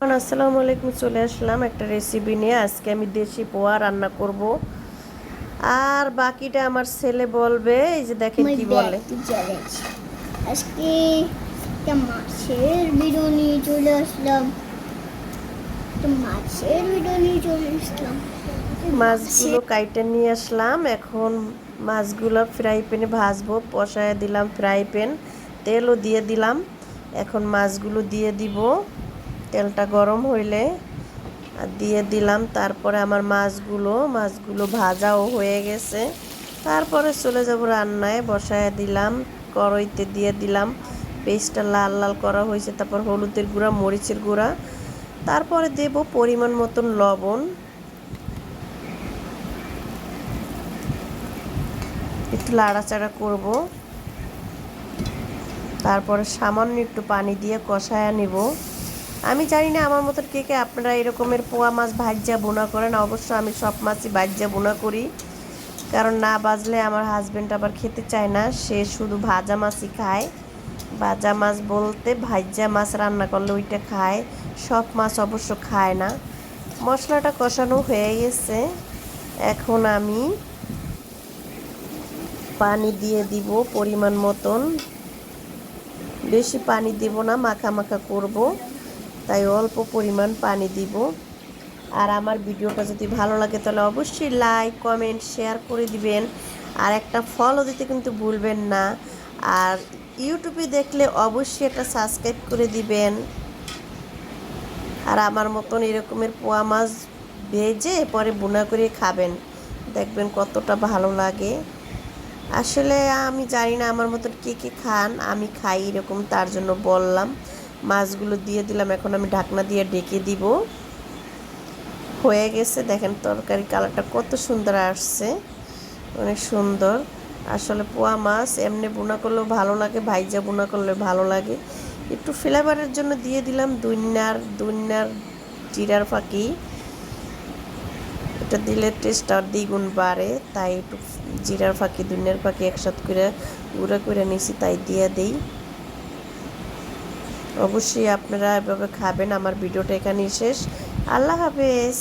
আসসালামু আলাইকুম চলে আসলাম একটা রেসিপি নিয়ে। আজকে আমি দেশি পোয়া রান্না করব। আর বাকিটা আমার ছেলে বলবে এই যে দেখেন কি বলে। আজকে মাছের ভিডিও নিয়ে চলে আসলাম। মাছের ভিডিও নিয়ে চলে আসলাম। মাছগুলো কাইটে নিয়ে আসলাম। এখন মাছগুলো ফ্রাই প্যানে ভাজবো। পশায় দিলাম ফ্রাই প্যান তেলও দিয়ে দিলাম। এখন মাছগুলো দিয়ে দিব। তেলটা গরম হইলে দিয়ে দিলাম। তারপরে আমার মাছগুলো মাছগুলো ভাজাও হয়ে গেছে। তারপরে চলে যাব রান্নায়, বসায় দিলাম, কড়াইতে দিয়ে দিলাম। পেস্টটা লাল লাল করা হয়েছে, তারপর হলুদের গুঁড়া, মরিচের গুঁড়া। তারপরে দেব পরিমাণ মতন লবণ। একটু লাড়াচাড়া করব। তারপরে সামান্য একটু পানি দিয়ে কষায়া নিব। আমি জানি না আমার মতন কে কে আপনারা এরকমের পোয়া মাছ ভাজ্যা বোনা করেন। অবশ্য আমি সব মাছই ভাজ্যা বোনা করি। কারণ না বাজলে আমার হাজব্যান্ড আবার খেতে চায় না। সে শুধু ভাজা মাছই খায়। ভাজা মাছ বলতে ভাজ্যা মাছ রান্না করলে ওইটা খায়। সব মাছ অবশ্য খায় না। মশলাটা কষানো হয়ে গেছে। এখন আমি পানি দিয়ে দিব পরিমাণ মতন। বেশি পানি দিব না, মাখা মাখা করব। তাই অল্প পরিমাণ পানি দিব। আর আমার ভিডিওটা যদি ভালো লাগে তাহলে অবশ্যই লাইক কমেন্ট শেয়ার করে দিবেন। আর একটা ফলো দিতে কিন্তু ভুলবেন না। আর ইউটিউবে দেখলে অবশ্যই একটা সাবস্ক্রাইব করে দিবেন। আর আমার মতন এরকমের পোয়া মাছ ভেজে পরে বোনা করে খাবেন। দেখবেন কতটা ভালো লাগে। আসলে আমি জানি না আমার মতন কে কে খান, আমি খাই এরকম তার জন্য বললাম। মাছগুলো দিয়ে দিলাম। এখন আমি ঢাকনা দিয়ে ডেকে দিব। হয়ে গেছে। দেখেন তরকারি কালারটা কত সুন্দর আসছে। অনেক সুন্দর। আসলে পোয়া মাছ এমনি বোনা করলেও ভালো লাগে, ভাইজা বোনা করলে ভালো লাগে। একটু ফ্লেভারের জন্য দিয়ে দিলাম দুইনার দুইনার জিরার ফাঁকি। এটা দিলে টেস্ট আর দ্বিগুণ বাড়ে। তাই একটু জিরার ফাঁকি, দুনিয়ার ফাঁকি একসাথে করে গুঁড়া করে নিছি, তাই দিয়ে দেই। অবশ্যই আপনারা এভাবে খাবেন। আমার ভিডিওটা এখানেই শেষ। আল্লাহ হাফেজ।